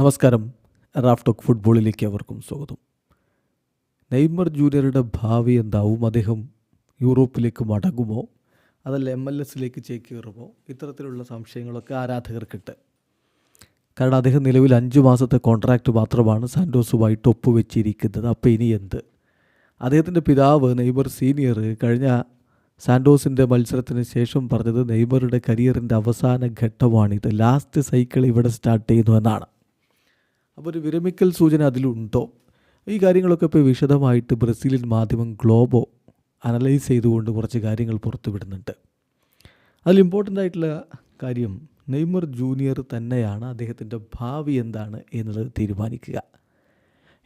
നമസ്കാരം. റാഫ്ടോക്ക് ഫുട്ബോളിലേക്ക് അവർക്കും സ്വാഗതം. നെയ്മർ ജൂനിയറുടെ ഭാവി എന്താവും? അദ്ദേഹം യൂറോപ്പിലേക്ക് മടങ്ങുമോ? അതല്ല എം എൽ എസിലേക്ക് ചേക്കേറുമോ? ഇത്തരത്തിലുള്ള സംശയങ്ങളൊക്കെ ആരാധകർക്കിട്ട് കാരണം അദ്ദേഹം നിലവിൽ അഞ്ച് മാസത്തെ കോൺട്രാക്റ്റ് മാത്രമാണ് സാൻഡോസുമായിട്ട് ഒപ്പുവെച്ചിരിക്കുന്നത് അപ്പോൾ ഇനി എന്ത്? അദ്ദേഹത്തിന്റെ പിതാവ് നെയ്മർ സീനിയർ കഴിഞ്ഞ സാൻഡോസിന്റെ മത്സരത്തിന് ശേഷം പറഞ്ഞത് നെയ്മറുടെ കരിയറിന്റെ അവസാന ഘട്ടമാണിത്. ലാസ്റ്റ് സൈക്കിൾ ഇവിടെ സ്റ്റാർട്ട് ചെയ്യുന്നു എന്നാണ്. അപ്പോൾ ഒരു വിരമിക്കൽ സൂചന അതിലുണ്ടോ? ഈ കാര്യങ്ങളൊക്കെ ഇപ്പോൾ വിശദമായിട്ട് ബ്രസീലിയൻ മാധ്യമം ഗ്ലോബോ അനലൈസ് ചെയ്തുകൊണ്ട് കുറച്ച് കാര്യങ്ങൾ പുറത്തുവിടുന്നുണ്ട്. അതിൽ ഇമ്പോർട്ടന്റ് ആയിട്ടുള്ള കാര്യം നെയ്മർ ജൂനിയർ തന്നെയാണ് അദ്ദേഹത്തിന്റെ ഭാവി എന്താണ് എന്നുള്ളത് തീരുമാനിക്കുക.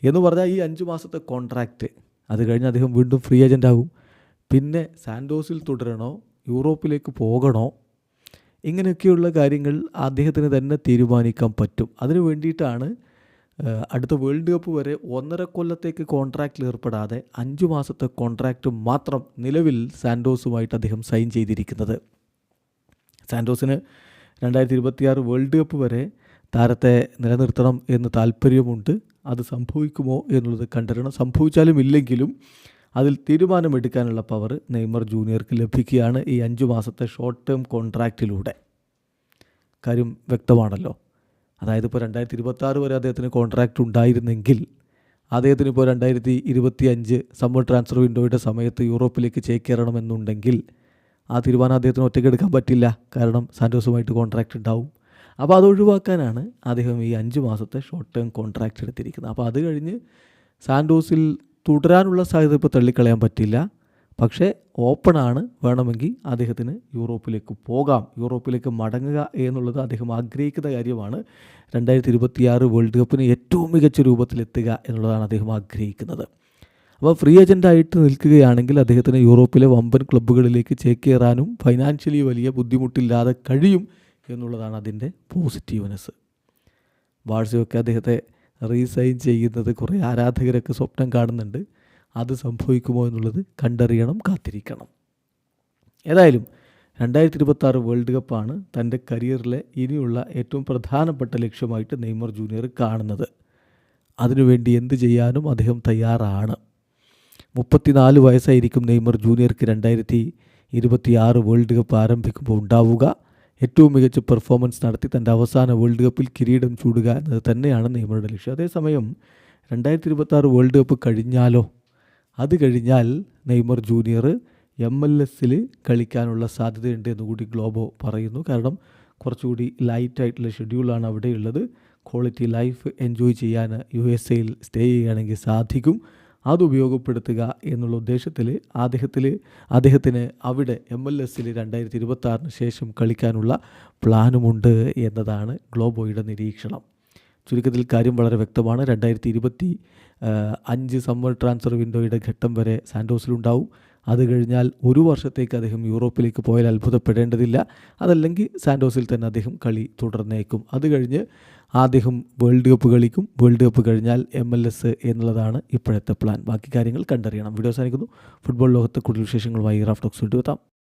എന്ന് പറഞ്ഞാൽ ഈ അഞ്ച് മാസത്തെ കോൺട്രാക്റ്റ് അത് കഴിഞ്ഞ് അദ്ദേഹം വീണ്ടും ഫ്രീ ഏജന്റ് ആകും. പിന്നെ സാൻഡോസിൽ തുടരണോ? യൂറോപ്പിലേക്ക് പോകണോ? ഇങ്ങനെയൊക്കെയുള്ള കാര്യങ്ങൾ അദ്ദേഹത്തിന് തന്നെ തീരുമാനിക്കാൻ പറ്റും. അതിനു വേണ്ടിയിട്ടാണ് അടുത്ത വേൾഡ് കപ്പ് വരെ ഒന്നര കൊല്ലത്തേക്ക് കോൺട്രാക്റ്റിൽ ഏർപ്പെടാതെ അഞ്ച് മാസത്തെ കോൺട്രാക്റ്റ് മാത്രം നിലവിൽ സാൻഡോസുമായിട്ട് അദ്ദേഹം സൈൻ ചെയ്തിരിക്കുന്നത്. സാൻഡോസിന് രണ്ടായിരത്തി ഇരുപത്തിയാറ് വേൾഡ് കപ്പ് വരെ താരത്തെ നിലനിർത്തണം എന്ന് താല്പര്യമുണ്ട്. അത് സംഭവിക്കുമോ എന്നുള്ളത് കണ്ടിരണം സംഭവിച്ചാലും ഇല്ലെങ്കിലും അതിൽ തീരുമാനമെടുക്കാനുള്ള പവർ നെയ്മർ ജൂനിയർക്ക് ലഭിക്കുകയാണ് ഈ അഞ്ച് മാസത്തെ ഷോർട്ട് ടേം കോൺട്രാക്റ്റിലൂടെ കാര്യം വ്യക്തമാണല്ലോ. അതായത് ഇപ്പോൾ രണ്ടായിരത്തി ഇരുപത്തി വരെ അദ്ദേഹത്തിന് കോൺട്രാക്റ്റ് ഉണ്ടായിരുന്നെങ്കിൽ അദ്ദേഹത്തിന് ഇപ്പോൾ രണ്ടായിരത്തി ഇരുപത്തി അഞ്ച് സമ്മർ ട്രാൻസ്ഫർ വിൻഡോയുടെ സമയത്ത് യൂറോപ്പിലേക്ക് ചേക്കേറണമെന്നുണ്ടെങ്കിൽ ആ തീരുമാനം അദ്ദേഹത്തിന് ഒറ്റയ്ക്ക് എടുക്കാൻ പറ്റില്ല. കാരണം സാൻഡോസുമായിട്ട് കോൺട്രാക്റ്റ് ഉണ്ടാവും. അപ്പോൾ അത് ഒഴിവാക്കാനാണ് അദ്ദേഹം ഈ അഞ്ച് മാസത്തെ ഷോർട്ട് ടേം കോൺട്രാക്റ്റ് എടുത്തിരിക്കുന്നത്. അപ്പോൾ അത് കഴിഞ്ഞ് സാൻഡോസിൽ തുടരാനുള്ള സാധ്യത ഇപ്പോൾ തള്ളിക്കളയാൻ പറ്റില്ല. പക്ഷേ ഓപ്പണാണ് വേണമെങ്കിൽ അദ്ദേഹത്തിന് യൂറോപ്പിലേക്ക് പോകാം. യൂറോപ്പിലേക്ക് മടങ്ങുക എന്നുള്ളത് അദ്ദേഹം ആഗ്രഹിക്കുന്ന കാര്യമാണ്. രണ്ടായിരത്തി ഇരുപത്തിയാറ് വേൾഡ് കപ്പിന് ഏറ്റവും മികച്ച രൂപത്തിലെത്തുക എന്നുള്ളതാണ് അദ്ദേഹം ആഗ്രഹിക്കുന്നത്. അപ്പോൾ ഫ്രീ ഏജന്റായിട്ട് നിൽക്കുകയാണെങ്കിൽ അദ്ദേഹത്തിന് യൂറോപ്പിലെ വമ്പൻ ക്ലബ്ബുകളിലേക്ക് ചേക്കേറാനും ഫൈനാൻഷ്യലി വലിയ ബുദ്ധിമുട്ടില്ലാതെ കഴിയും എന്നുള്ളതാണ് അതിന്റെ പോസിറ്റീവ്നെസ് ബാഴ്സയൊക്കെ അദ്ദേഹത്തെ റീസൈൻ ചെയ്യുന്നത് കുറേ ആരാധകരൊക്കെ സ്വപ്നം കാണുന്നുണ്ട്. അത് സംഭവിക്കുമോ എന്നുള്ളത് കണ്ടറിയണം കാത്തിരിക്കണം. ഏതായാലും രണ്ടായിരത്തി ഇരുപത്താറ് വേൾഡ് കപ്പാണ് തന്റെ കരിയറിലെ ഇനിയുള്ള ഏറ്റവും പ്രധാനപ്പെട്ട ലക്ഷ്യമായിട്ട് നെയ്മർ ജൂനിയർ കാണുന്നത്. അതിനുവേണ്ടി എന്ത് ചെയ്യാനും അദ്ദേഹം തയ്യാറാണ്. മുപ്പത്തിനാല് വയസ്സായിരിക്കും നെയ്മർ ജൂനിയർക്ക് രണ്ടായിരത്തി ഇരുപത്തിയാറ് വേൾഡ് കപ്പ് ആരംഭിക്കുമ്പോൾ ഉണ്ടാവുക. ഏറ്റവും മികച്ച പെർഫോമൻസ് നടത്തി തന്റെ അവസാന വേൾഡ് കപ്പിൽ കിരീടം ചൂടുക എന്നത് തന്നെയാണ് നെയ്മറുടെ ലക്ഷ്യം. അതേസമയം രണ്ടായിരത്തി ഇരുപത്താറ് വേൾഡ് കപ്പ് കഴിഞ്ഞാലോ? അത് കഴിഞ്ഞാൽ നെയ്മർ ജൂനിയർ എം എൽ എസിൽ കളിക്കാനുള്ള സാധ്യതയുണ്ട് എന്നുകൂടി ഗ്ലോബോ പറയുന്നു. കാരണം കുറച്ചുകൂടി ലൈറ്റായിട്ടുള്ള ഷെഡ്യൂളാണ് അവിടെയുള്ളത് ക്വാളിറ്റി ലൈഫ് എൻജോയ് ചെയ്യാൻ യു എസ് എയിൽ സ്റ്റേ ചെയ്യുകയാണെങ്കിൽ സാധിക്കും. അത് ഉപയോഗപ്പെടുത്തുക എന്നുള്ള ഉദ്ദേശത്തിൽ അദ്ദേഹത്തിൽ അദ്ദേഹത്തിന് അവിടെ എം എൽ എസിൽ രണ്ടായിരത്തി ഇരുപത്തി ശേഷം കളിക്കാനുള്ള പ്ലാനുമുണ്ട് എന്നതാണ് ഗ്ലോബോയുടെ നിരീക്ഷണം. ചുരുക്കത്തിൽ കാര്യം വളരെ വ്യക്തമാണ്. രണ്ടായിരത്തി ഇരുപത്തി അഞ്ച് സമ്മർ ട്രാൻസ്ഫർ വിൻഡോയുടെ ഘട്ടം വരെ സാൻഡോസിലുണ്ടാവും. അത് കഴിഞ്ഞാൽ ഒരു വർഷത്തേക്ക് അദ്ദേഹം യൂറോപ്പിലേക്ക് പോയാൽ അത്ഭുതപ്പെടേണ്ടതില്ല. അതല്ലെങ്കിൽ സാൻഡോസിൽ തന്നെ അദ്ദേഹം കളി തുടർന്നേക്കും. അത് കഴിഞ്ഞ് അദ്ദേഹം വേൾഡ് കപ്പ് കളിക്കും. വേൾഡ് കപ്പ് കഴിഞ്ഞാൽ എം എൽ എസ് എന്നുള്ളതാണ് ഇപ്പോഴത്തെ പ്ലാൻ. ബാക്കി കാര്യങ്ങൾ കണ്ടറിയണം. വീഡിയോ സാധിക്കുന്നു ഫുട്ബോൾ ലോകത്തെ കൂടുതൽ വിശേഷങ്ങളുമായി റാഫ്റ്റോക്സ് വീണ്ടും